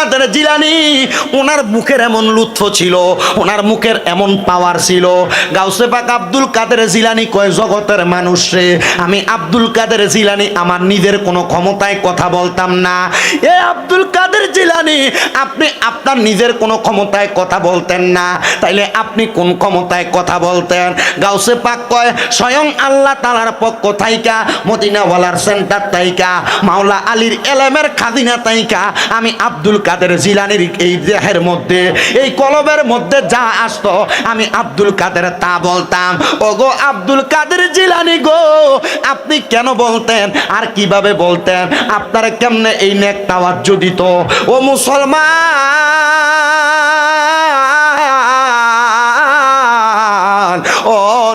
কাদের জিলানি, ওনার মুখের এমন লুৎফ ছিল, ওনার মুখের এমন পাওয়ার ছিল। গাউসে পাক আব্দুল কাদের জিলানি কয়, জগতের মানুষ রে, আমি আব্দুল কাদের জিলানি, আমার নিজের কোনো ক্ষমতায় কথা বলতাম না। এ আব্দুল কাদের জিলানি, আপনি আপনার নিজের কোনো ক্ষমতায় কথা বলতেন না। তাইলে আপনি কোন ক্ষমতায় কথা বলতেন? গাউসে পাক কয়, স্বয়ং আল্লাহ তালার পক্ষ থাইকা, মদিনাওয়ালার সেন্টার তাইকা মাওলা আলীর এলেমের খাদিনা তাইকা আমি আব্দুল কাদের জিলানির এই দেহের মধ্যে, এই কলবের মধ্যে যা আসতো, আমি আব্দুল কাদের তা বলতাম। ও গো আব্দুল কাদের জিলানি গো, আপনি কেন বলতেন? আর কীভাবে বলতেন? আপনারা কেমনে এই নেকটা যদি তো ও মুসলমান!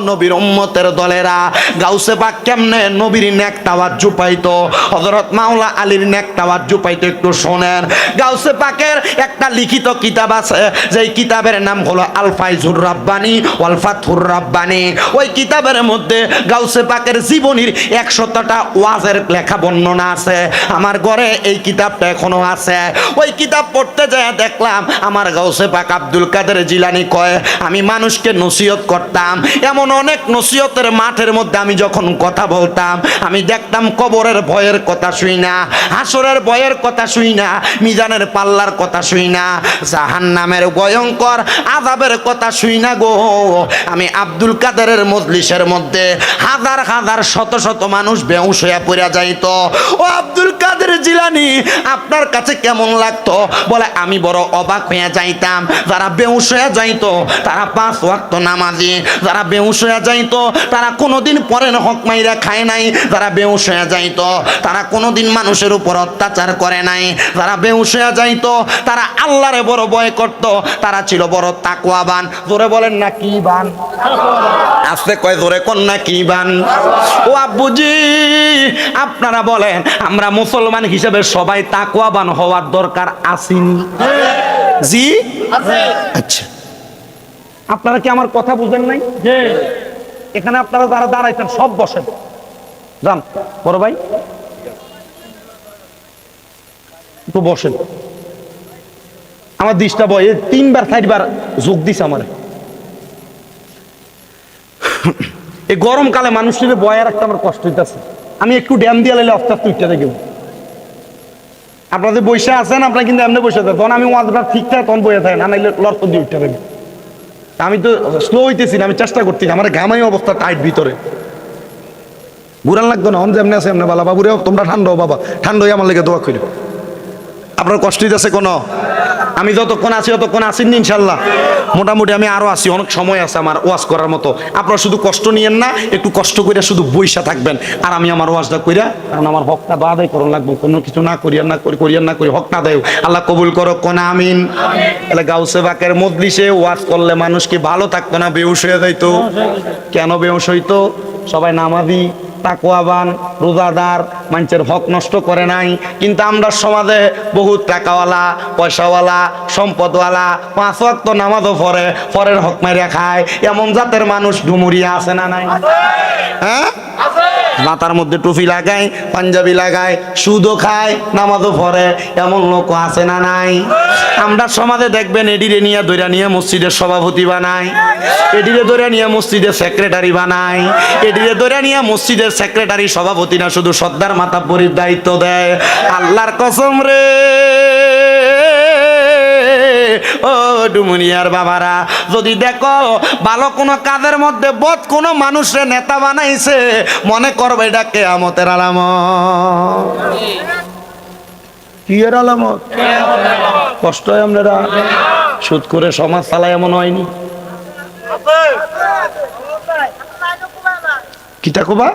নবীর উম্মতের দলেরা। গাউসে পাক কেমনে নবীর নেকটাওয়াজ জুপাইতো হযরত মাওলা আলীর নেকটাওয়াজ জুপাইতো একটু শোনেন। গাউসে পাকের একটা লিখিত কিতাব আছে, যেই কিতাবের নাম হলো আল ফাইজুর রাব্বানি ওয়াল ফাতহুর রাব্বানি। ওই কিতাবের মধ্যে গাউসে পাকের জীবনীর একশতটা ওয়াজের লেখা বর্ণনা আছে। আমার ঘরে এই কিতাবটা এখনও আছে। ওই কিতাব পড়তে যায় দেখলাম, আমার গাউসে পাক আব্দুল কাদের জিলানি কয়, আমি মানুষকে নসিহত করতাম। এমন অনেক নসিহতের মাঠের মধ্যে আমি যখন কথা বলতাম, আমি দেখতাম কবরের ভয়ের কথা শুই না, হাসরের ভয়ের কথা শুই না, মিজানের পাল্লার কথা শুই না জাহান নামের ভয়ঙ্কর আজাবের কথা শুই না গো। আমি আব্দুল কাদেরের মজলিসের মধ্যে হাজার হাজার শত শত মানুষ বেউস হইয়া পড়া যাইতো। ও আব্দুল কাদের জিলানি, আপনার কাছে কেমন লাগতো? বলে, আমি বড় অবাক হইয়া যাইতাম। যারা বেউস হইয়া যাইতো, তারা পাঁচ ওয়াক্ত নামাজি, যারা বেউস হইয়া যাইতো তারা কোনোদিন পরের হক মাইরা খায় নাই যারা বেউস হইয়া যাইতো তারা কোনোদিন মানুষের উপর অত্যাচার করে নাই যারা বেউস হইয়া যাইতো তারা আল্লাহরে বড় ভয় করত তারা ছিল বড় তাকওয়াবান। জোরে বলেন না কি বান? আস্তে কয় জোরে কোন না কি বান? ও আব্বুজি আপনারা বলেন আমরা মুসলমান হিসেবে সবাই তাকওয়াবান হওয়ার দরকার আসিনি জি? আচ্ছা। আপনারা কি আমার কথা বুঝেন নাই? এখানে আপনারা যারা দাঁড়াইছেন সব বসেন। যান বড় ভাই। একটু বসেন। আমার দৃষ্টা বয় তিনবার চারবার যোগ দিছে আমার। এই গরমকালে মানুষের বয়া রাখতে আমার কষ্ট হইতেছে। আমি একটু ড্যাম দিয়ে লাইলে আস্তে উঠতে দেখব। আপনাদের বৈশা আছেন আপনারা কিন্তু এমনি বসে থাকেন তখন আমি ওয়াজটা ঠিকঠাক তখন বসে থাকেন না নাইলে লড়ত দিয়ে উঠতে থাকবে আমি তো স্লো হইতেছি না, আমি চেষ্টা করতেছি আমার ঘামাই অবস্থা টাইট ভিতরে। বুড়ান লাগতো না অন যেমনি আছে এমনি বালা। বাবুরে, তোমরা ঠান্ডা বাবা, ঠান্ডা আমার লেগে দোয়া করি আপনার কষ্ট আছে কোনো? আমি যতক্ষণ আছি, ততক্ষণ আসেন ইনশাল্লাহ মোটামুটি আমি আরও আছি, অনেক সময় আছে আমার ওয়াজ করার মতো। আপনারা শুধু কষ্ট নিয়েন না, একটু কষ্ট করে শুধু বইসা থাকবেন। আর আমি আমার ওয়াজটা কইরা, কারণ আমার হকটা তো আদায় করুন লাগবো, কোনো কিছু না করিয়া না করি করিয়া না করি, হক না দেয় আল্লাহ কবুল করো কোন আমিন। তাহলে গাউসে বাকের মজলিসে ওয়াজ করলে মানুষ কি ভালো থাকতো না বেউস হয়ে যাইতো? কেন বেউস হইতো? সবাই নামাজি। তাকুয়াবান রোজাদার মানুষের হক নষ্ট করে নাই। কিন্তু আমরা সমাজে বহুত টাকাওয়ালা পয়সাওয়ালা সম্পদওয়ালা পাঁচ ওয়াক্ত নামাজও পরে পরের হক মারিয়া খায়। এমন জাতের মানুষ ডুমুরিয়া আছে না নাই? হ্যাঁ? মাথার মধ্যে টুপি লাগায়, পাঞ্জাবি লাগায়, সুদও খায়, নামাজও পড়ে। এমন লোক আছে না নাই? আমরা সমাজে দেখবেন এডিরে নিয়ে, দৈরা নিয়ে মসজিদের সভাপতি বানায়। এডিরে দৈরা নিয়ে মসজিদের সেক্রেটারি বানায়। এডিরে দৈরা নিয়ে মসজিদের সেক্রেটারি সভাপতি না, শুধু সর্দার পরির দায়িত্ব দেয়। আল্লাহর কসম রে। ও ডুমুনিয়ার বাবারা যদি দেখো ভালো কোনো কাজের মধ্যে বোধ কোনো মানুষরে নেতা বানাইছে মনে করবে এটা কেয়ামতের আলামত। কি এর আলামত? কষ্ট হয় আপনারা সুদ করে সমাজ চালায় এমন হয়নি। কিটা কোবা?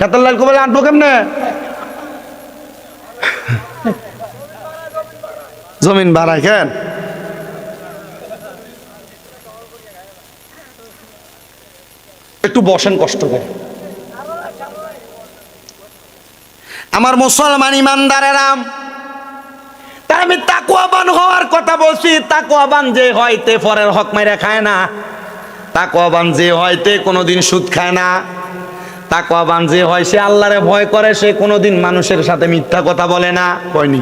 কাতার লাল কোবা আনব কেমনে? জমিন ভাড়া কেন? একটু বসেন কষ্ট করে। আমার মুসলমান ইমানদারেরাম তাই আমি তাকুয়াবান হওয়ার কথা বলছি তাকুয়াবান যে হয় তে পরের হক মেরে খায় না। তাকুয়াবান যে হয় তে কোনোদিন সুদ খায় না। তাকওয়াবান যে হয় সে আল্লাহরে ভয় করে সে কোনোদিন মানুষের সাথে মিথ্যা কথা বলে না। কয়নি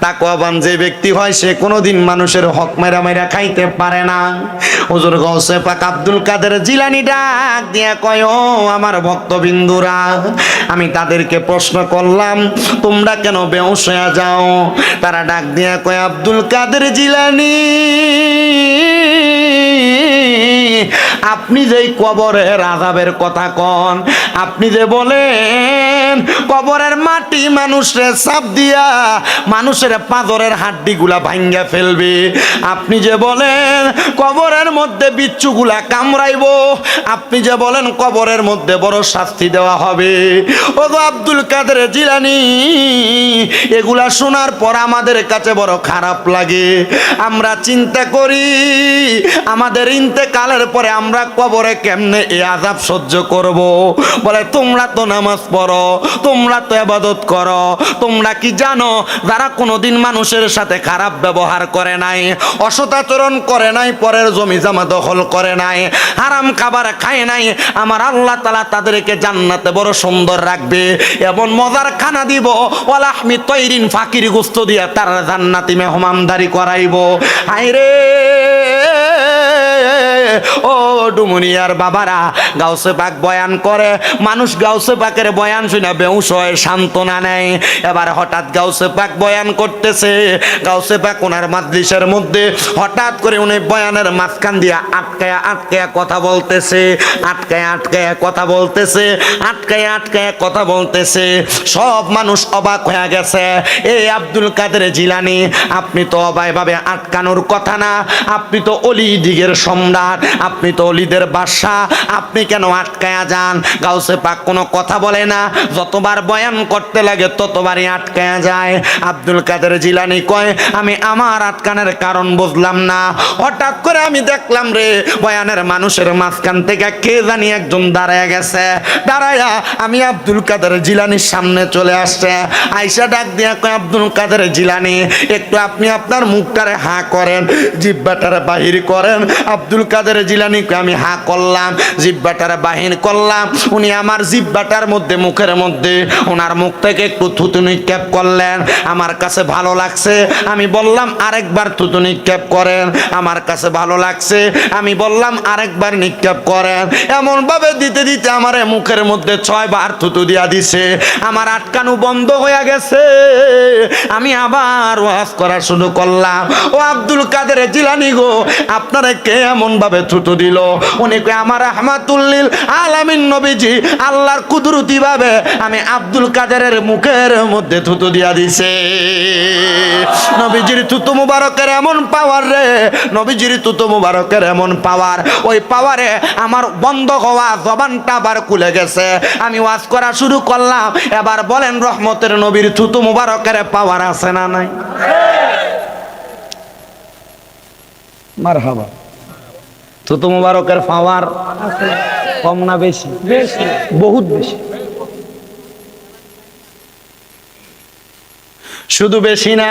তাকওয়াবান যে ব্যক্তি হয় সে কোনোদিন মানুষের হক মেরা মেরা খাইতে পারে না। হুজুর গৌসে পাক আব্দুল কাদের জিলানি ডাক দিয়া কয় ও আমার ভক্তবিন্দুরা আমি তাদেরকে প্রশ্ন করলাম তোমরা কেন বেউস হয়ে যাও? তারা ডাক দিয়া কয় আব্দুল কাদের জিলানি আপনি যেই কবরের আজাবের কথা কন আপনি যে বলেন কবরের মাটি মানুষের চাপ দিয়া মানুষের পাঁজরের হাড্ডিগুলা ভাঙ্গা ফেলবে। আপনি যে বলেন, কবরের মধ্যে বিচ্ছুগুলা কামড়াইব, আপনি যে বলেন, কবরের মধ্যে বড় শাস্তি দেওয়া হবে। ও গো আব্দুল কাদের জিলানি, এগুলা শোনার পর আমাদের কাছে বড় খারাপ লাগে। আমরা চিন্তা করি, আমাদের ইন্তেকালের পরে আমরা কবরে কেমনে এই আজাব সহ্য করব? বলে, তোমরা তো নামাজ পড়ো তোমরা তো আবাদত করো। তোমরা কি জানো, যারা কোনোদিন মানুষের সাথে খারাপ ব্যবহার করে নাই অসদাচরণ করে নাই, পরের জমি জামা দখল করে নাই, হারাম খাবার খায় নাই, আমার আল্লাহ তালা তাদেরকে জান্নাতে বড় সুন্দর রাখবে। এমন মজার খানা দিব ওলাহমি তৈরিন ফাকির গুস্ত দিয়া তার জান্নাতি মেহমানদারি করাইব। হাইরে ও ডুমুনিয়ার বাবারা, গাউসে পাক বয়ান করে। মানুষ গাউসে পাকের বয়ান শুনে বেউস হয় সান্ত্বনা নেয়। এবার হঠাৎ গাউসে পাক বয়ান করতেছে। গাউসে পাক ওনার মাদ্রিসের মধ্যে হঠাৎ করে উনি বয়ানের মাঝখান দিয়া আটকায়া আটকায়া কথা বলতেছে, আটকায়া আটকায়া কথা বলতেছে, আটকায়া আটকায়া কথা বলতেছে। সব মানুষ অবাক হয়ে গেছে। এই আব্দুল কাদের জিলানি, আপনি তো অবাইভাবে আটকানোর কথা না। আপনি তো অলি দিগের সম্রাট। আপনি তো অলিদের বাদশা আপনি কেন আটকায়া যান? গাউসে পাক কোনো কথা বলে না। যতবার বয়ান করতে লাগে, ততবারই আটকায়া যায়। আব্দুল কাদের জিলানি কয়, আমি আমার আটকানের কারণ বুঝলাম না। হঠাৎ করে আমি দেখলাম রে, বয়ানের মানুষের মাঝখান থেকে কে জানি একজন দাঁড়ায় গেছে। দাঁড়ায়া আমি আব্দুল কাদের জিলানির সামনে চলে আসছে। আইসা ডাক দিয়া কয়, আব্দুল কাদের জিলানি, একটু আপনি আপনার মুখটারে হা করেন জিব্বাটারে বাহির করেন। আব্দুল কাদের জিলানি কয় আমি হা করলাম, জিব্বাটারে বাহির করলাম, উনি আমার জিব্বাটার মধ্যে, মুখের মধ্যে, ওনার মুখ থেকে একটু থুতু নিক্ষেপ করলেন, আমার কাছে ভালো লাগছে, আমি বললাম, আরেকবার থুতু নিক্ষেপ করেন, আমার কাছে ভালো লাগছে আমি বললাম, আরেকবার নিক্ষেপ করেন এমনভাবে দিতে দিতে আমার মুখের মধ্যে ছয় বার থুতু দিয়া দিছে, আমার আটকানো বন্ধ হয়ে গেছে, আমি আবার ওয়াজ করা শুরু করলাম, ও আব্দুল কাদের জিলানি গো, আপনারা কে এমন ভাবে থুতু দিল? উনি কয়, আমার আহমাতুল্লিল আলামিন নবীজি, আল্লাহর কুদরতি ভাবে আমি আব্দুল কাদেরের মুখের মধ্যে থুতু দিয়া দিছে। নবীজির থুতু মুবারকের এমন পাওয়ার রে, নবীজির থুতু মুবারকের এমন পাওয়ার ওই পাওয়ারে আমার বন্ধ হওয়া জবানটা আবার খুলে গেছে। আমি ওয়াজ করা শুরু করলাম, এবার বলেন রহমতের নবীর থুতু মুবারকের পাওয়ার আছে না নাই? মার হাবা থুতু মুবারকের পাওয়ার কম না বেশি? বেশি। বহুত বেশি। শুধু বেশি না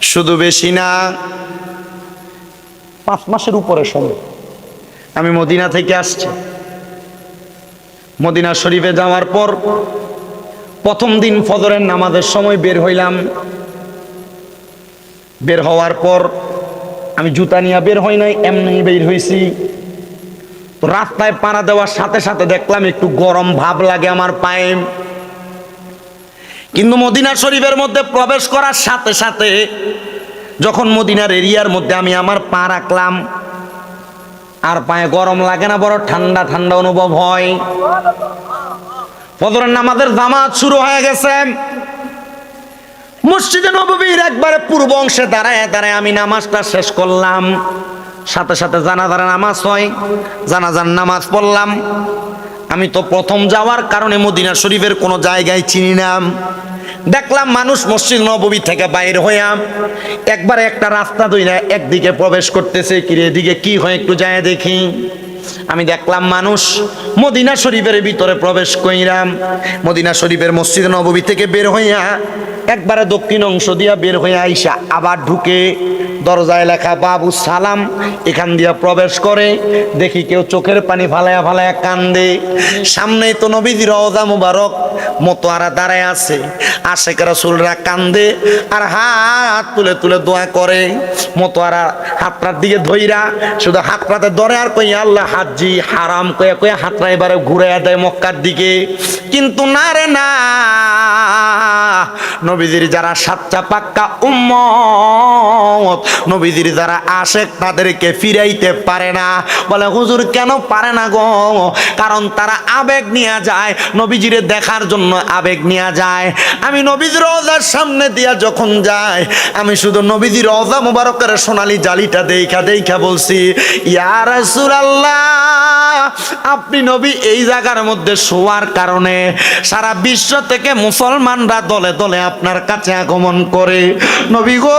শুধু বেশি না পাঁচ মাসের উপরে সময়। আমি মদিনা থেকে আসছি। মদিনা শরীফে যাওয়ার পর প্রথম দিন ফজরের নামাজের সময় বের হইলাম। বের হওয়ার পর আমি জুতা নিয়ে বের হই নাই, এমনি বের হয়েছি তো রাস্তায় পাড়া দেওয়ার সাথে সাথে দেখলাম একটু গরম ভাব লাগে আমার পায়ে। কিন্তু মদিনা শরীফের মধ্যে প্রবেশ করার সাথে সাথে যখন মদিনার এরিয়ার মধ্যে আমি আমার পা রাখলাম, আর পায়ে গরম লাগে না, বড় ঠান্ডা ঠান্ডা অনুভব হয়। নামাজের জামাত শুরু হয়ে গেছে। মসজিদে নববীর একবারে পূর্ব অংশে দাঁড়ায় দাঁড়ায় আমি নামাজটা শেষ করলাম। সাথে সাথে জানাজার নামাজ হয়, জানাজার নামাজ পড়লাম। আমি তো প্রথম যাওয়ার কারণে মদিনা শরীফের কোনো জায়গায় চিনি না। দেখলাম মানুষ মসজিদ নববী থেকে বাইর হইয়া একবারে একটা রাস্তা দইরা একদিকে প্রবেশ করতেছে, কিরে এদিকে কি হয় একটু যায় দেখি। আমি দেখলাম মানুষ মদিনা শরীফের ভিতরে প্রবেশ কইরাম। মদিনা শরীফের মসজিদ নববী থেকে বের হইয়া একবারে দক্ষিণ অংশ দিয়া বের হইয়া আইসা আবার ঢুকে দরজায় লেখা বাবু সালাম, এখান দিয়া প্রবেশ করে, দেখি কেউ চোখের পানি ফালায়া ফালায়া কান্দে। সামনেই তো নবীজি রওজা মুবারক, মতো মতোয়ারা দাঁড়ায় আছে। আশেখ রাসূলরা কান্দে আর হাত তুলে তুলে দোয়া করে। মতো মতোয়ারা হাতটার দিকে ধইরা, শুধু হাত হাতটাতে ধরে আর কই, আল্লাহ হাজি হারাম কয়ে কয়ে হাতটা এবারে ঘুরে দেয় মক্কার দিকে। কিন্তু না রে না, নবীজির যারা সাচ্চা পাক্কা উম্মত নবীজির যারা আশেক তাদেরকে ফিরাইতে পারে না। বলে, হুজুর, কেন পারে না গো? কারণ তারা আবেগ নিয়ে যায়, নবীজিরে দেখার জন্য আবেগ নিয়ে যায়। আমি নবীজির রওজার সামনে দিয়া যখন যাই, আমি শুধু নবীজির রওজা মুবারকের সোনালি জালিটা দেখা দেখা বলছি, ইয়া রাসূলুল্লাহ, আপনি নবী এই জায়গার মধ্যে শোয়ার কারণে সারা বিশ্ব থেকে মুসলমানরা দলে দলে আপনার কাছে আগমন করে। নবী গো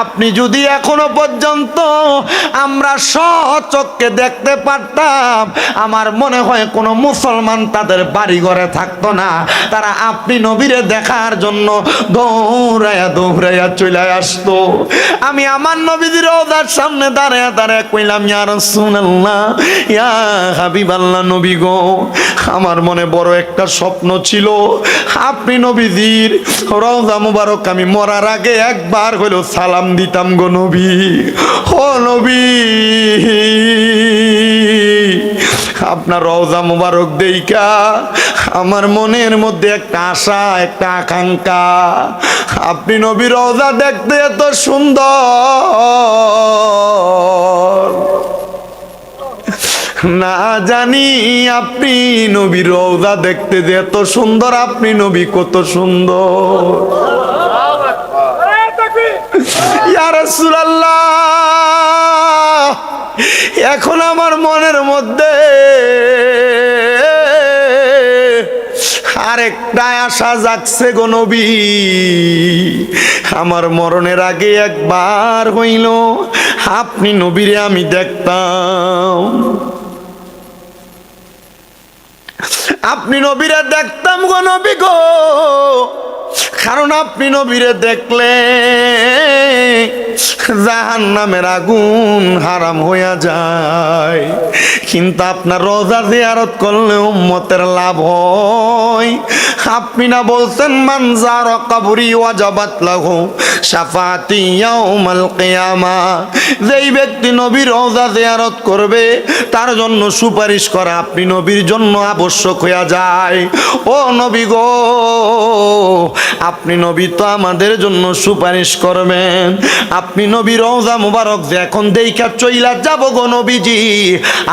আপনি যদি এখনও পর্যন্ত আমরা সচককে দেখতে পারতাম, আমার মনে হয় কোনো মুসলমান তাদের বাড়ি ঘরে থাকতো না। তারা আপনি নবীরে দেখার জন্য দৌড়াইয়া দৌড়াইয়া চলে আসতো। আমি আমার নবীদের ওদার সামনে দাঁড়ায় দাঁড়ায় কইলাম, ইয়া রাসূলুল্লাহ, ইয়া হাবিবাল্লাহ নবী গো, আমার মনে বড় একটা স্বপ্ন ছিল। আপনি নবীজির রওজা মুবারক আমি মরার আগে একবার হইল সালাম দিতাম গো নবী, ও নবী। আপনার রওজা মুবারক দেইকা, আমার মনের মধ্যে একটা আশা, একটা আকাঙ্ক্ষা। আপনি নবী, রওজা দেখতে এত সুন্দর। না জানি আপনি নবী, রওজা দেখতে যে এত সুন্দর, আপনি নবী কত সুন্দর। এখন আমার মনের মধ্যে আরেকটা আশা জাগছে গো আমার মরণের আগে একবার হইল, আপনি নবীরে আমি দেখতাম। আপনি নবীরা দেখতাম গো গো। কারণ আপনি নবীরে দেখলে জাহান নামের আগুন হারাম হইয়া যায়। কিন্তু আপনার রোজা জিয়ারত করলে উম্মতের লাভ হয়। আপনি না বলছেন মানজার কাবুরি ওয়াজাবাত লাহু শাফাতি ইয়াউমাল কিয়ামা। যেই ব্যক্তি নবীর রোজা জিয়ারত করবে, তার জন্য সুপারিশ করা আপনি নবীর জন্য আবশ্যক হইয়া যায়। ও নবী গো আপনি নবী তো আমাদের জন্য সুপারিশ করবেন। আপনি নবী রওজা মুবারক যে এখন দেইখা চইলা যাব গো নবীজি,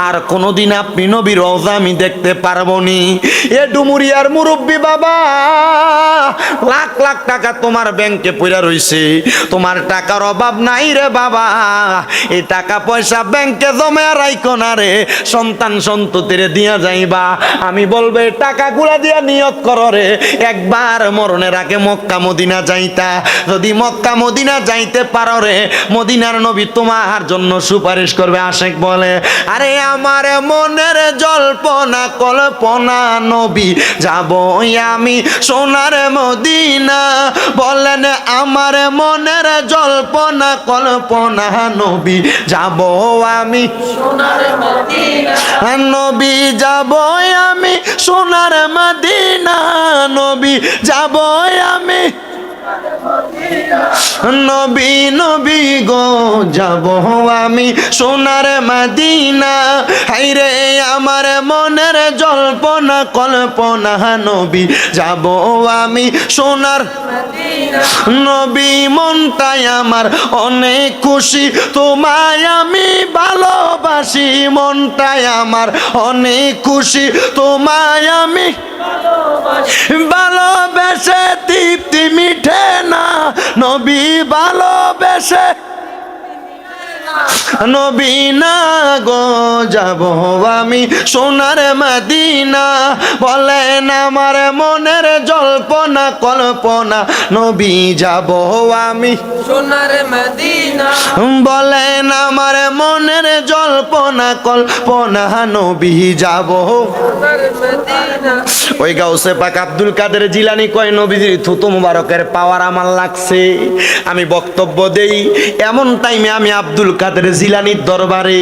আর কোনোদিন আপনি নবী রওজা আমি দেখতে পারব নি এ ডুমুরিয়ার মুরব্বী বাবা, লাখ লাখ টাকা তোমার ব্যাংকে পড়া রইছে। তোমার টাকার অভাব নাই রে বাবা। এই টাকা পয়সা ব্যাংকে জমে রাইকো না রে। সন্তান সন্ততিরে দিয়া যাইবা। আমি বলবে এই টাকাগুলা দিয়া নিয়ত করো রে। একবার মরণের আগে মক্কা মদিনা যাইতা। যদি মক্কা মদিনা যাইতে পারো রে মদিনার নবী তোমার জন্য সুপারিশ করবে আশেক বলে। আরে আমার মনের জল্পনা কল্পনা নবী যাব আমি সোনার মদিনা। বলেন আমার মনের জল্পনা কল্পনা নবী যাব আমি নবী যাব আমি সোনার মদিনা। নবী যাব আমি নবী নবী গো, যাব আমি সোনার মাদিনা। হাইরে আমার মনের জল্পনা, কল্পনা, নবী, যাব আমি সোনার নবী, মনটাই আমার, অনেক খুশি। তোমায় আমি ভালোবাসি মনটাই আমার অনেক খুশি। তোমায় আমি ভালোবেসে তৃপ্তি মিঠে না নবী ভালোবেসে নবীনা গো যাব আমি সোনার মদিনা। বলেন আমার মনের জল্পনা কল্পনা নবী যাব আমি। সোনার মদিনা। বলেন আমার মনের জল্পনা কল্পনা নবী যাব। ওই গাউসে পাক আব্দুল কাদের জিলানি কয় নবীজির থুতু মুবারকের পাওয়ার আমার লাগছে। আমি বক্তব্য দেই এমন টাইমে আমি আব্দুল কাদের জিলানির দরবারে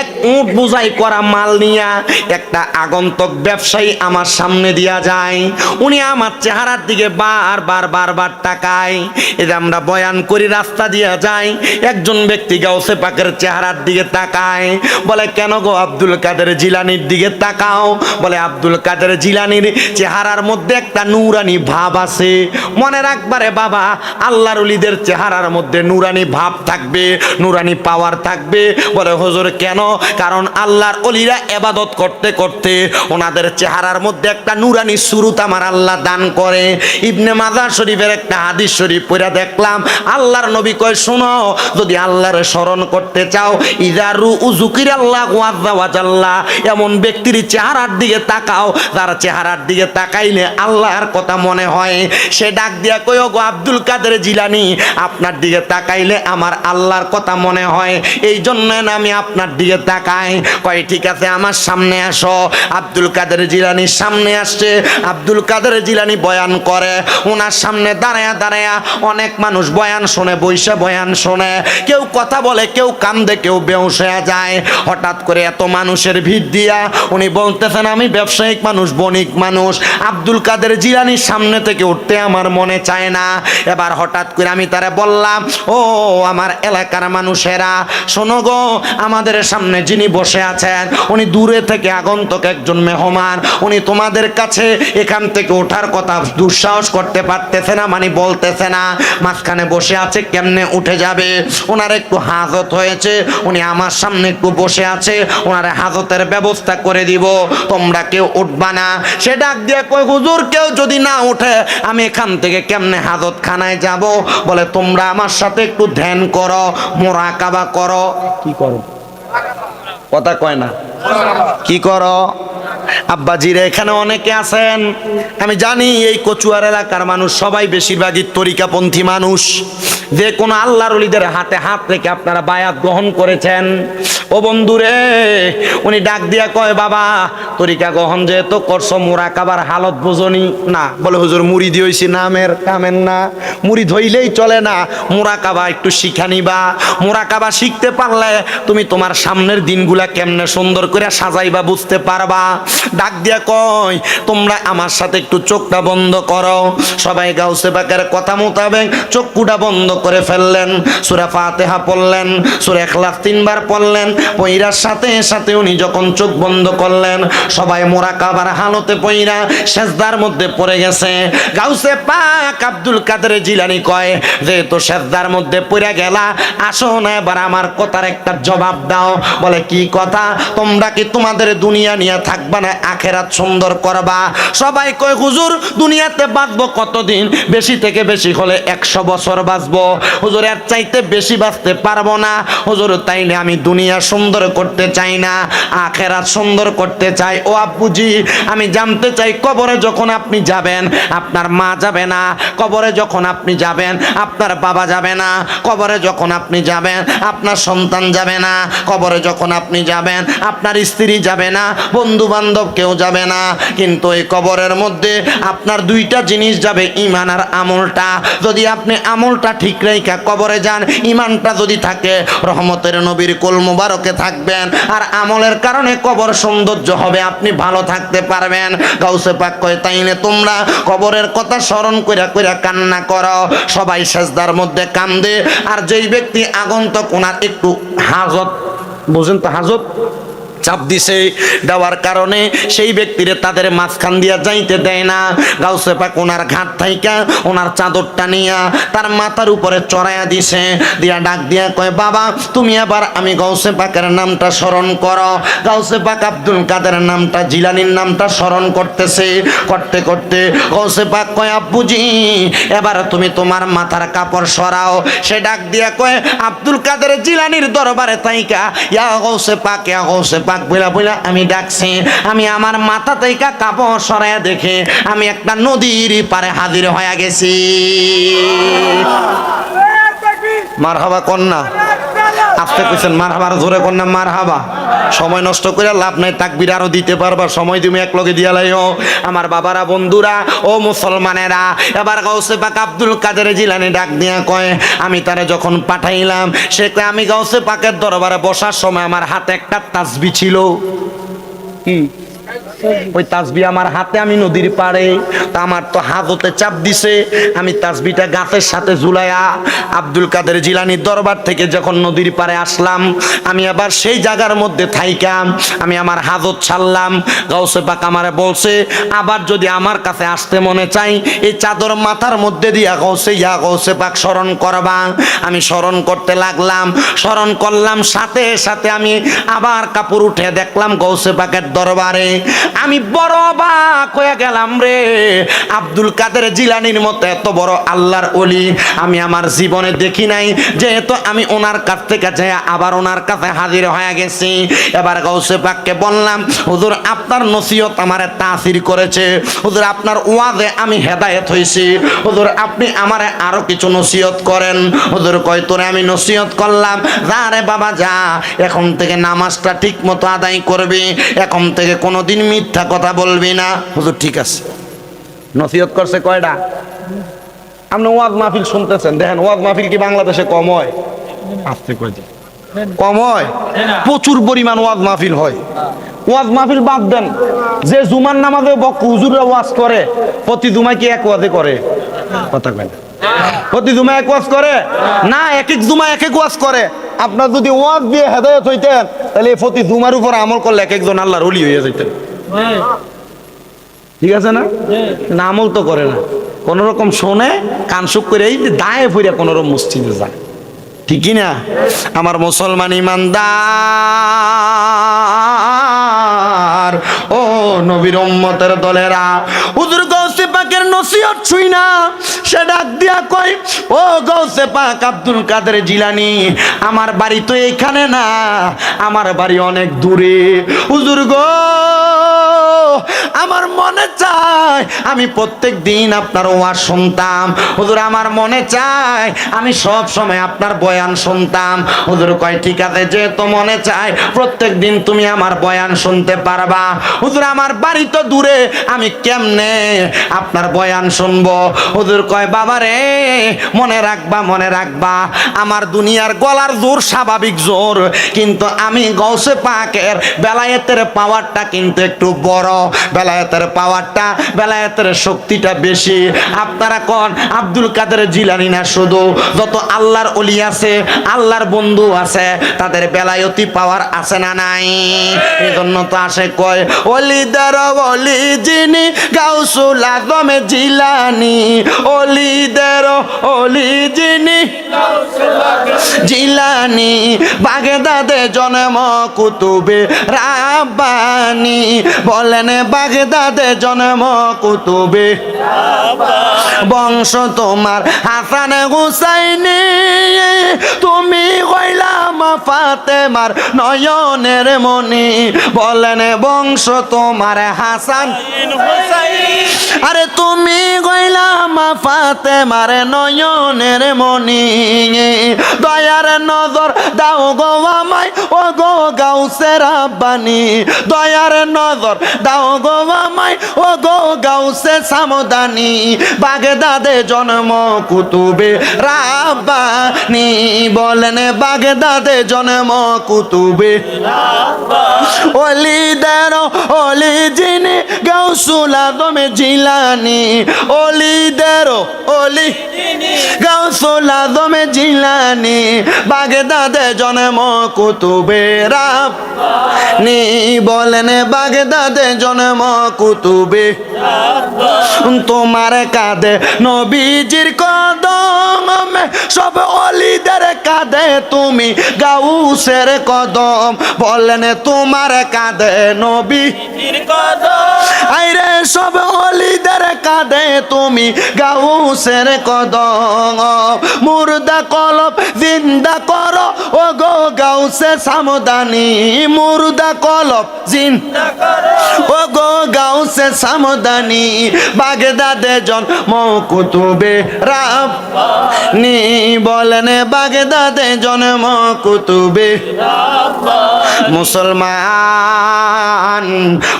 এক উট বোঝাই করা মাল নিয়া একটা আগন্তক ব্যবসায়ী আমার সামনে দিয়া যায়। উনি আমার চেহারার দিকে বার বার বার বারবার তাকায়। এটা আমরা বয়ান করি, রাস্তা দিয়া যাই একজন ব্যক্তি গাউসে পাকের চেহারার দিকে তাকায়। বলে, কেন গো আব্দুল কাদের জিলানির দিকে তাকাও? বলে, আব্দুল কাদের জিলানির চেহারার মধ্যে একটা নুরানি ভাব আছে। মনে রাখবারে বাবা, আল্লাহর উলিদের চেহারার মধ্যে নুরানি ভাব থাকবে। নুরানি পাওয়ার থাকবে। বলে, হুজুর, কেন? কারণ আল্লাহর অলিরা এবাদত করতে করতে ওনাদের চেহারার মধ্যে একটা নুরানি সুরুত আমার আল্লাহ দান করে। ইবনে মাজার শরীফের একটা হাদিস শরীফ পড়া দেখলাম। আল্লাহর নবী কয়, শুনো, যদি আল্লাহরে স্মরণ করতে চাও ইদারু উজুকির আল্লাহ ওয়াজাল্লাহ এমন ব্যক্তির চেহারার দিকে তাকাও তার চেহারার দিকে তাকাইলে আল্লাহর কথা মনে হয়। সে ডাক দিয়া কই গো আব্দুল কাদের জিলানি, আপনার দিকে তাকাইলে আমার আল্লাহর কথা মনে হয় এই জন্য আমি আপনার দিকে তাকাই। কয়, ঠিক আছে, আমার সামনে আসো। আব্দুল কাদের জিলানির সামনে আসছে। আব্দুল কাদের জিলানি বয়ান করে। ওনার সামনে দাঁড়ায়া দাঁড়ায়া অনেক মানুষ বয়ান শোনে, বৈশা বয়ান শোনে। কেউ কথা বলে, কেউ কান্দে, কেউ বেউস হয়ে যায়। হঠাৎ করে এত মানুষের ভিড় দিয়া উনি বলতেছেন, আমি ব্যবসায়িক মানুষ, বণিক মানুষ। আব্দুল কাদের জিলানির সামনে থেকে উঠতে আমার মনে চায় না। এবার হঠাৎ করে আমি তারা বললাম, ও, আমার এলাকার মানুষেরা শোনো গো, আমাদের সামনে যিনি বসে আছেন, উনি দূরে থেকে আগন্তক একজন মেহমান। উনি তোমাদের কাছে এখান থেকে ওঠার কথা দুঃসাহস করতে পারতেছে না মানে বলতেছে না, মাঝখানে বসে আছে, কেমনে উঠে যাবে? ওনার একটু হাজত হয়েছে, উনি আমার সামনে একটু বসে আছে ওনার হাজতের ব্যবস্থা করে দিব, তোমরা কেউ উঠবা না। সে ডাক দিয়ে কই হুজুর, কেউ যদি না উঠে, আমি এখান থেকে কেমনে হাজত খানায় যাব? বলে, তোমরা আমার সাথে একটু ধ্যান করো, মোরাকাবা করো? কি করো? কথা কয় না। কি করো? আব্বাজিরে, এখানে অনেকে আছেন। আমি জানি এই কচুয়ার এলাকার মানুষ সবাই বেশিরভাগই তরিকাপন্থী মানুষ। যে কোনো আল্লাহর অলিদের হাতে হাত রেখে আপনারা বায়াত গ্রহণ করেছেন। ও বন্ধুরে, উনি ডাক দিয়া কয়, বাবা, তরিকা গ্রহণ যেহেতু করছ মুরা কাবার হালত বুঝনি। না, বলে, হুজুর মুড়ি দিয়েছি নামের কামেন না। মুড়ি ধইলেই চলে না। মুরা কাবা একটু শিখা নিবা। মুরা কাবা শিখতে পারলে তুমি তোমার সামনের দিনগুলা কেমনে সুন্দর করে সাজাইবা, বুঝতে পারবা। ডাক দিয়া কয়, তোমরা আমার সাথে একটু চোখটা বন্ধ করো। সবাই গাউসে পাকের কথা মোতাবেক চক্ষুটা বন্ধ করে ফেললেন। সুরা ফাতেহা পড়লেন, সুরা এখলাস তিনবার পড়লেন। পইরার সাথে সাথে উনি যখন চোখ বন্ধ করলেন, সবাই মোরা কাবার হালতে পইরা সেজদার মধ্যে পড়ে গেছে। গাউসে পাক আব্দুল কাদের জিলানি কয়, যেহেতু সেজদার মধ্যে পড়ে গেলা, আসো না, এবার আমার কথার একটা জবাব দাও। বলে, কি কথা? তোমরা কি তোমাদের দুনিয়া নিয়ে থাকবা না আখেরাত সুন্দর করবা। সবাই কয়, হুজুর, দুনিয়াতে বাঁচবো কতদিন? বেশি থেকে বেশি হলে একশো বছর বাঁচবো। হুজুর, এর চাইতে বেশি বাঁচতে পারব না। হুজুর, তাইলে আমি দুনিয়া সুন্দর করতে চাই না, আখেরাত সুন্দর করতে চাই। ও আব্বুজি, আমি জানতে চাই, কবরে যখন আপনি যাবেন, আপনার মা যাবে না। কবরে যখন আপনি যাবেন, আপনার বাবা যাবে না। কবরে যখন আপনি যাবেন, আপনার সন্তান যাবে না। কবরে যখন আপনি যাবেন, আপনার স্ত্রী যাবে না। বন্ধু বান্ধব কেউ যাবে না। কিন্তু এই কবরের মধ্যে আপনার দুইটা জিনিস যাবে ইমান আর আমলটা। যদি আপনি আমলটা ঠিক রেখা কবরে যান ইমানটা যদি থাকে, রহমতের নবীর কোল মুবারকে থাকবেন। আর আমলের কারণে কবর সৌন্দর্য হবে, আপনি ভালো থাকতে পারবেন। গাউসে পাক কয়, তাইলে তোমরা কবরের কথা স্মরণ কইরা কইরা কান্না করো। সবাই সেজদার মধ্যে কান্দে। আর যেই ব্যক্তি আগন্তক, ওনার একটু হাজত, বুঝেন তো হাজত? চাপ দিছে দেওয়ার কারণে সেই ব্যক্তিরে তাদের মাঝখান দিয়া যাইতে দেয় না। গাউসে পাক ওনার ঘাট থাইকা ওনার চাদরটা নিয়া তার মাথার উপরে চড়াইয়া দিছে। দিয়া ডাক দিয়া কয়, বাবা, তুমি আবার আমি গাউসে পাকের নামটা স্মরণ করো। গাউসে পাক আব্দুল কাদের নামটা, জিলানির নামটা স্মরণ করতেছে। করতে করতে গাউসে পাক কয় আব্বুজি এবার তুমি তোমার মাথার কাপড় সরাও। সে ডাক দিয়া কয়, আব্দুল কাদের জিলানির দরবারে তাইকা ইয়া গাউসে পাক ইয়া গাউসে পাক বইলা বইলা আমি ডাকছি আমি আমার মাথা থেকে কাপড় সরাইয়া দেখে আমি একটা নদীর পারে হাজির হয়ে গেছি। মার হবা কন্যা। আস্তে কইছেন, মার হাবার জোরে কন্যা মার হাবা। সময় নষ্ট করে লাভ নাই, তাকবির আরও দিতে পারবা। সময় তুমি এক লগে দিয়া লাইও। আমার বাবারা, বন্ধুরা, ও মুসলমানেরা, এবার গাউসে পাক আব্দুল কাদের জিলানি ডাক দিয়া কয়, আমি তারে যখন পাঠাইলাম, সে আমি গাউসে পাকের দরবারে বসার সময় আমার হাতে একটা তাসবি ছিল। কি ওই তাসবি আমার হাতে, আমি নদীর পাড়ে। তা আমার তো হাততে চাপ দিছে। আমি তাসবিটা গাছের সাথে ঝুলাইয়া আব্দুল কাদের জিলানির দরবার থেকে যখন নদীর পাড়ে আসলাম, আমি আবার সেই জায়গার মধ্যে থাইকাম, আমি আমার হাজত ছাড়লাম। গাউসে পাক আমারে বলছে, আবার যদি আমার কাছে আসতে মনে চাই, এই চাদর মাথার মধ্যে দিয়া গৌসে ইয়া গৌসে পাক স্মরণ করবা। আমি স্মরণ করতে লাগলাম, স্মরণ করলাম, সাথে সাথে আমি আবার কাপড় উঠে দেখলাম গৌসে পাকের দরবারে। আমি বড় অবাক হয়ে গেলাম রে। আব্দুল কাদের জিলানির মতো এত বড় আল্লাহর অলি আমি আমার জীবনে দেখি নাই। যেহেতু আমি ওনার কাছ থেকে যাই আবার ওনার কাছে হাজির হয়ে গেছি। এবার গৌসে পাককে বললাম, হুজুর, আপনার নসিহত আমারে তাসির করেছে। হুজুর, আপনার ওয়াজে আমি হেদায়েত হইছি। হুজুর, আপনি আমারে আরও কিছু নসিহত করেন। হুজুর কয়, তোরে আমি নসিহত করলাম। যা রে বাবা, যা। এখন থেকে নামাজটা ঠিক মতো আদায় করবি। এখন থেকে কোনো কোনোদিন মিথ্যা কথা বলবি না। হুজুর ঠিক আছে। নসিহত করছে কয়টা আপনি ওয়াজ মাহফিল শুনতেছেন দেখেন ওয়াজ মাহফিল কি বাংলাদেশে কম হয়? আসতে কয়। কম হয়? প্রচুর পরিমাণ ওয়াজ মাহফিল হয়। ওয়াজ মাহফিল বাদ দেন যে জুমার নামাজে বক হুজুররা ওয়াজ করে প্রতি জুমায় কি এক ওয়াজে করে? কথা কয় না। প্রতি জুমায় এক ওয়াজ করে? না এক এক জুমায় এক এক ওয়াজ করে। আপনার যদি ওয়াজ দিয়ে হেদায়ত হইতেন তাহলে প্রতি জুমার উপর আমল করলে এক একজন আল্লাহর ওলি হয়ে যেতেন ঠিক আছে না? না আমল তো করে না। কোন রকম শোনে কান সুখ করে এই দায়ে ফিরে কোন রকম মসজিদে যায়। ঠিকই না? আমার মুসলমান ইমানদার। ও নবীর উম্মতের দলেরা, হুজুর গৌসে পাকের নসিহত ছুই না। সে ডাক দিয়া কই ও গৌসে পাক আব্দুল কাদের জিলানি, আমার বাড়ি তো এখানে না, আমার বাড়ি অনেক দূরে। হুজুর গো, আমার মনে চায় আমি প্রত্যেক দিন আপনার ওয়াজ শুনতাম। হুজুর, আমার মনে চায় আমি সব সময় আপনার বয়ান শুনতাম। হুজুর কয়, ঠিক আছে, যেহেতু মনে চায় প্রত্যেক দিন তুমি আমার বয়ান শুনতে পারবা হুজুর, আমার বাড়ি তো দূরে, আমি কেমনে আপনার বয়ান শুনব? হুজুর কয়, বাবা রে, মনে রাখবা মনে রাখবা, আমার দুনিয়ার গলার জোর স্বাভাবিক জোর, কিন্তু আমি গৌসে পাকের বেলায়েতের পাওয়ারটা কিন্তু একটু বড়। বেলায়েতের পাওয়ারটা, বেলায়েতের শক্তিটা বেশি। আপনারা কোন? আব্দুল কাদের জিলানি না শুধু, যত আল্লাহর অলি আছে, আল্লাহর বন্ধু আছে, তাদের বেলায়তি পাওয়ার আছে না নাই? তো কয় অলিদার অলি যিনি গাউসুল আজমে জিলানি। অলিদের অলি যিনি জিলানি কুতুবে রাব্বানি। বলেন বাগদাদে জন্ম কুতুবে বংশ তোমার হাসান হুসাইনি। তুমি কইলাম ফাতেমার নয়নের মনি বলেন বংশ তোমার হাসান। আরে তুমি গইলাম ফাতেমার নয়নের মনি দয়ার নজর দাও গো আমায় ও গো গাউসের আব্বানি। দয়ার নজর দাও গো আমায় ও গো গাউসে সামদানি। বাগদাদে জন্ম কুতুবে রাব্বানি। বলেন বাগদাদে জন্ম কুতুবে অলিদের অলি যিনি গাউসুল আদমে জিলানি। অলিদের অলি। গাউসুল আদমে জিলানি, বাগদাদে জন্ম কুতুবে রাব্বানি বলেন, বাগদাদে জন্ম কুতুবে তোমার কাঁধে নবীজির কদম, সব অলিদের কাঁধে তুমি গাউসের কদম। বলেন, তোমার কাঁধে নবী। আইরে সব অলিদের কাঁদে তুমি গাউসের কদম। মুর্দা কলব জিন্দা করো ও গো গাউসে সামদানি। মুর্দা কলব জিন ও গো গাউসে সামদানি। বাগদাদে জন কুতুবে রাব। নি বলেন বাগদাদে জন্ম কুতুবে মুসলমান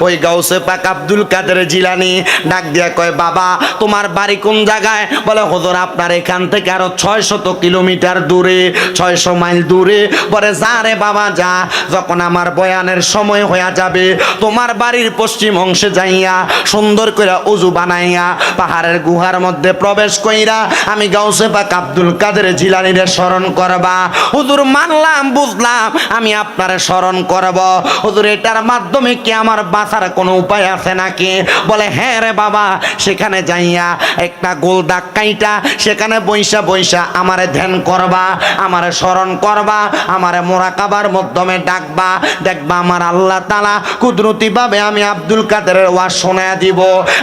ওই গাউসে পাক আব্দুল কাদের জিলানি ডাক দিয়া কয়, বাবা, তোমার বাড়ি কোন জায়গায়? বলে, হুজুর, আপনার এখান থেকে আরও ছয় শত কিলোমিটার দূরে, ছয়শো মাইল দূরে। বলে, যা রে বাবা, যা। যখন আমার বয়ানের সময় হয়ে যাবে, তোমার বাড়ির পশ্চিম অংশে যাইয়া সুন্দর করে উজু বানাইয়া পাহাড়ের গুহার মধ্যে প্রবেশ কইরা আমি গাউসে পাক আব্দুল কাদের জিলানিরে স্মরণ করবা। হুজুর, মানলাম, বুঝলাম, আমি আপনারে স্মরণ করব। হুজুর, এটার মাধ্যমে কি আমার বাঁচার কোনো উপায় আছে নাকি? বলে হ্যাঁ রে বাবা, সেখানে যাইয়া একটা গোল দাগ কাইটা, সেখানে বৈশা বৈশা আমারে ধ্যান করবা, আমারে স্মরণ করবা, আমারে মোরাকাবার মাধ্যমে ডাকবা, দেখবা আমার আল্লাহ তালা কুদরতি ভাবে আমি আব্দুল কাদেরের ওয়াজ শোনায় দিব।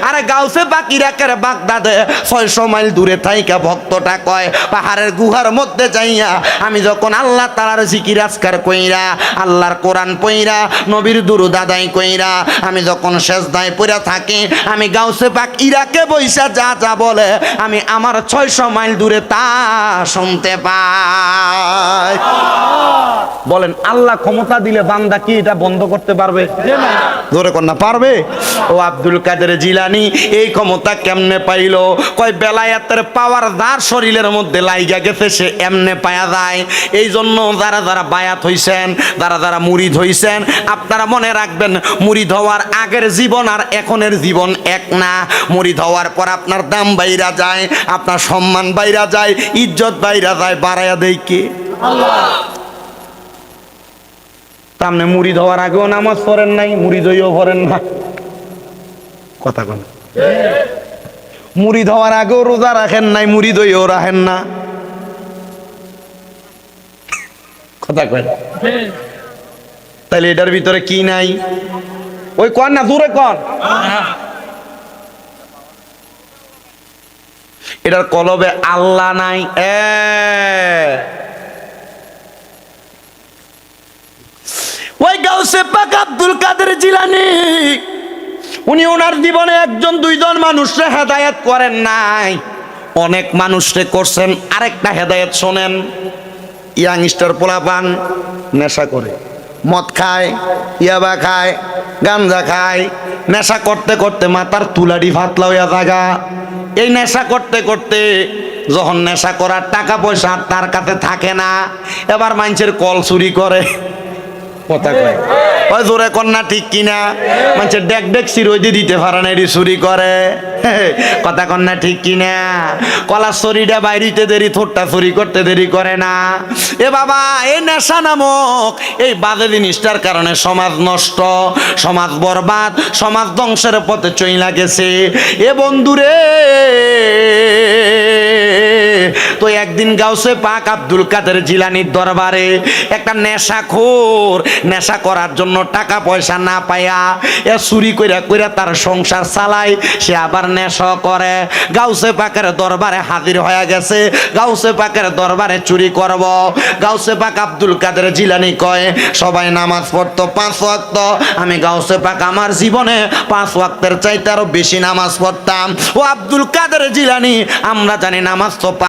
আরে গাউসে বাকিরাকের বাগদাদে ছয়শো মাইল দূরে থাইকা ভক্তটা কয়, পাহাড়ের গুহার মধ্যে যাইয়া আমি যখন আল্লাহ তালার জিকির আজকার কইরা, আল্লাহর কোরআন পইরা, নবীর দুরু দাদাই কইরা, আমি যখন শেষ দায় পইরা থাকি, আমি গাউসে পাক ইরাকে বৈশা যা যা বলে, আমি আমার ছয়শো মাইল দূরে তা শুনতে পাই। বলেন আল্লাহ ক্ষমতা দিলে বান্দা কি এটা বন্ধ করতে পারবে? ধরে কন্যা পারবে? ও আব্দুল কাদের জিলানি এই ক্ষমতা কেমনে পাইলো? কয় বেলায়াতের পাওয়ার যার শরীরের মধ্যে লাইগা গেছে সে এমনে পায়া যায়। এই জন্য যারা যারা বায়াত হইছেন যারা যারা মুরিদ হইছেন আপনারা মনে রাখবেন মুরিদ হওয়ার আগের জীবন আর এখনের জীবন এক না। মুরিদ হওয়ার পর আপনার দাম বাইরা যায় আপনার সম্মান বাইরা যায় ইজ্জত বাইরা যায় বাড়াইয়া দেয় কে? সামনে মুড়ি হওয়ার আগেও নামাজ পড়েন নাই, মুড়ি দইও পড়েন না। কথা কোন। মুড়ি হওয়ার আগেও রোজা রাখেন নাই, মুড়ি দইও রাখেন না। কথা তাহলে এটার ভিতরে কি নাই? ওই কন না দূরে কন। এটার কলবে আল্লাহ নাই, এ ওই গাউসে পাক আব্দুল কাদের জিলানি। উনি ওনার জীবনে একজন, দুইজন মানুষরে হেদায়েত করেন নাই। অনেক মানুষরে করছেন, আরেকটা হেদায়েত শোনেন। ইয়াংস্টার পোলাপান নেশা করে। মদ খায়, ইয়াবা খায়, গাঞ্জা খায়। নেশা করতে করতে মাথার তুলাডি ফাতলা হইয়া থাকা এই নেশা করতে করতে যখন নেশা করার টাকা পয়সা তার কাছে থাকে না, এবার মানুষের কল চুরি করে। কথা কয় ওই জোরে কন্যা ঠিক কিনা? মানুষের ডেক ডেক সিরোই দিতে পারে না এটি চুরি করে। কথা কন্যা ঠিক কিনা? কলার চুরিটা বাইরিতে দেরি থোটটা চুরি করতে দেরি করে না। এ বাবা এই নেশা নামক, এই বাজে জিনিসটার কারণে সমাজ নষ্ট, সমাজ বরবাদ, সমাজ ধ্বংসের পথে চইলা গেছে। এ বন্ধুরে, তো একদিন গাউসে পাক আব্দুল কাদের জিলানির দরবারে একটা নেশাখোর, নেশা করার জন্য টাকা পয়সা না পাইয়া এ চুরি কইরা কইরা তার সংসার চালায়, সে আবার নেশা করে। গাউসে পাকের দরবারে হাজির হয়ে গেছে। গাউসে পাকের দরবারে চুরি করব। গাউসে পাক আব্দুল কাদের জিলানি কয়, সবাই নামাজ পড়তো পাঁচ ওয়াক্ত। আমি গাউসে পাক আমার জীবনে পাঁচ ওয়াক্তের চাইতে আরও বেশি নামাজ পড়তাম। ও আব্দুল কাদের জিলানি, আমরা জানি নামাজ তো